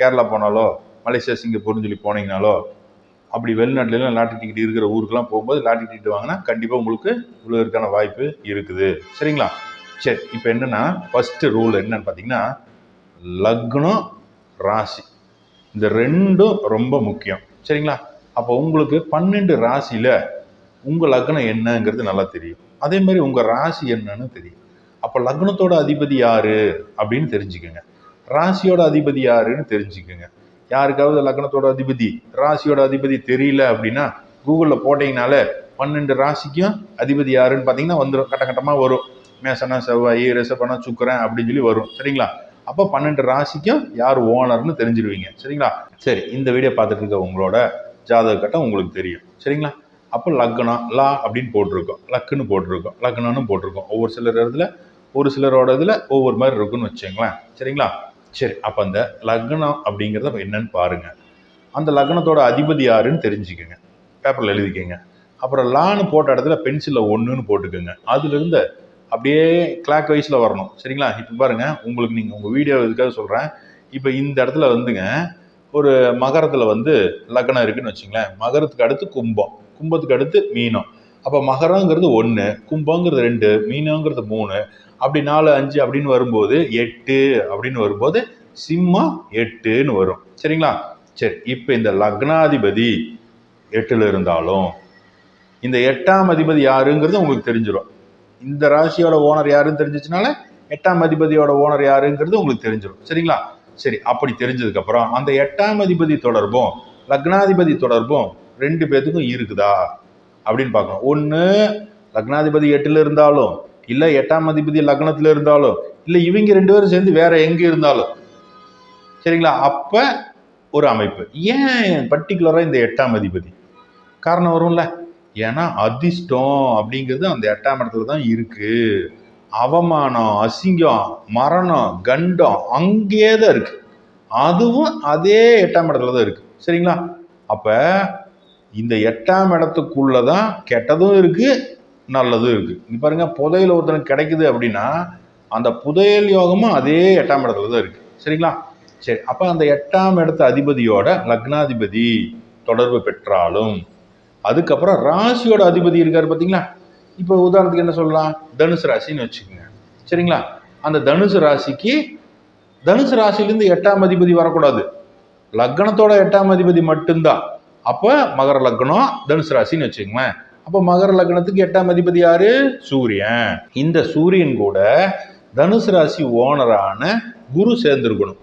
கேரளா போனாலோ மலேசியா சிங்கப்பூர்னு சொல்லி போனீங்கனாலோ அப்படி வெளிநாட்டிலலாம் லாட்ரி டிக்கெட் இருக்கிற ஊருக்கெலாம் போகும்போது லாட்ரி டிக்கெட் வாங்கினா கண்டிப்பாக உங்களுக்கு விழுவதற்கான வாய்ப்பு இருக்குது. சரிங்களா? சரி இப்போ என்னென்னா ஃபஸ்ட்டு ரூல் என்னன்னு பார்த்தீங்கன்னா லக்னம் ராசி. இந்த ரெண்டும் ரொம்ப முக்கியம். சரிங்களா? அப்போ உங்களுக்கு பன்னெண்டு ராசியில் உங்கள் லக்னம் என்னங்கிறது நல்லா தெரியும். அதே மாதிரி உங்கள் ராசி என்னன்னு தெரியும். அப்போ லக்னத்தோட அதிபதி யார்? அப்படின்னு தெரிஞ்சுக்கோங்க. ராசியோட அதிபதி யாருன்னு தெரிஞ்சுக்கோங்க. யாருக்காவது லக்னத்தோட அதிபதி ராசியோட அதிபதி தெரியல அப்படின்னா கூகுளில் போட்டிங்கனாலே பன்னெண்டு ராசிக்கும் அதிபதி யாருன்னு பார்த்தீங்கன்னா வந்துடும் கட்ட கட்டமாக வரும். மேசனா செவ்வாய் ரிசப்பனா சுக்கரன் அப்படின்னு சொல்லி வரும். சரிங்களா? அப்போ பன்னெண்டு ராசிக்கும் யார் ஓனர்னு தெரிஞ்சிருவீங்க. சரிங்களா? சரி இந்த வீடியோ பார்த்துட்டு இருக்க உங்களோட ஜாதக கட்டம் உங்களுக்கு தெரியும். சரிங்களா? அப்போ லக்னம் லா அப்படின்னு போட்டிருக்கோம். லக்குன்னு போட்டிருக்கோம். லக்னம்னு போட்டிருக்கோம். ஒவ்வொரு சிலர் இடத்துல ஒரு சிலரோட இதில் ஒவ்வொரு மாதிரி இருக்குன்னு வச்சுங்களேன் சரிங்களா? சரி அப்போ அந்த லக்னம் அப்படிங்கிறத அப்போ என்னன்னு பாருங்கள் அந்த லக்னத்தோட அதிபதி யாருன்னு தெரிஞ்சுக்கோங்க. பேப்பரில் எழுதிக்கோங்க. அப்புறம் லான்னு போட்ட இடத்துல பென்சிலில் ஒன்றுன்னு போட்டுக்கோங்க. அதுலேருந்து அப்படியே கிளாக் வைஸில் வரணும். சரிங்களா? இப்போ பாருங்கள் உங்களுக்கு நீங்கள் உங்கள் வீடியோ இதுக்காக சொல்கிறேன் இப்போ இந்த இடத்துல வந்துங்க ஒரு மகரத்தில் வந்து லக்னம் இருக்குதுன்னு வச்சுங்களேன். மகரத்துக்கு அடுத்து கும்பம். கும்பத்துக்கு அடுத்து மீனம். அப்போ மகரங்கிறது ஒன்று கும்பங்கிறது ரெண்டு மீனங்கிறது மூணு அப்படி நாலு அஞ்சு அப்படின்னு வரும்போது எட்டு அப்படின்னு வரும்போது சிம்மம் எட்டுன்னு வரும். சரிங்களா? சரி இப்போ இந்த லக்னாதிபதி எட்டில் இருந்தாலும் இந்த எட்டாம் அதிபதி யாருங்கிறது உங்களுக்கு தெரிஞ்சிடும் இந்த ராசியோட ஓனர் யாருன்னு தெரிஞ்சிச்சுனால எட்டாம் அதிபதியோட ஓனர் யாருங்கிறது உங்களுக்கு தெரிஞ்சிடும் சரிங்களா? சரி அப்படி தெரிஞ்சதுக்கப்புறம் அந்த எட்டாம் அதிபதி தொடர்பும் லக்னாதிபதி தொடர்பும் ரெண்டு பேர்த்துக்கும் இருக்குதா? அப்படின்னு பார்க்கணும். ஒன்று லக்னாதிபதி எட்டில் இருந்தாலும் இல்லை எட்டாம் அதிபதி லக்னத்தில் இருந்தாலும் இல்லை இவங்க ரெண்டு பேரும் சேர்ந்து வேற எங்கே இருந்தாலும். சரிங்களா? அப்போ ஒரு அமைப்பு. ஏன் பர்டிகுலராக இந்த எட்டாம் அதிபதி? காரணம் வரும்ல. ஏன்னா அதிர்ஷ்டம் அப்படிங்கிறது அந்த எட்டாம் இடத்துல தான் இருக்குது அவமானம் அசிங்கம் மரணம் கண்டம் அங்கேயே தான் இருக்குது அதுவும் அதே எட்டாம் இடத்துல தான் இருக்குது சரிங்களா? அப்போ இந்த எட்டாம் இடத்துக்குள்ள தான் கெட்டதும் இருக்குது நல்லதும் இருக்குது இங்க பாருங்கள் புதையல் ஒருத்தனுக்கு கிடைக்குது அப்படின்னா அந்த புதையல் யோகமும் அதே எட்டாம் இடத்துல தான் இருக்குது சரிங்களா? சரி அப்போ அந்த எட்டாம் இடத்து அதிபதியோட லக்னாதிபதி தொடர்பு பெற்றாலும் அதுக்கப்புறம் ராசியோட அதிபதி இருக்கார் பார்த்தீங்களா இப்போ உதாரணத்துக்கு என்ன சொல்லலாம்? தனுசு ராசின்னு வச்சுக்கோங்க. சரிங்களா? அந்த தனுசு ராசிக்கு தனுசு ராசியிலேருந்து எட்டாம் அதிபதி வரக்கூடாது. லக்னத்தோட எட்டாம் அதிபதி மட்டும்தான். அப்போ மகர லக்னம் தனுசு ராசின்னு வச்சுக்கோங்களேன். அப்போ மகர லக்னத்துக்கு எட்டாம் அதிபதி யாரு? சூரியன். இந்த சூரியன் கூட தனுசு ராசி ஓனரான குரு சேர்ந்திருக்கணும்.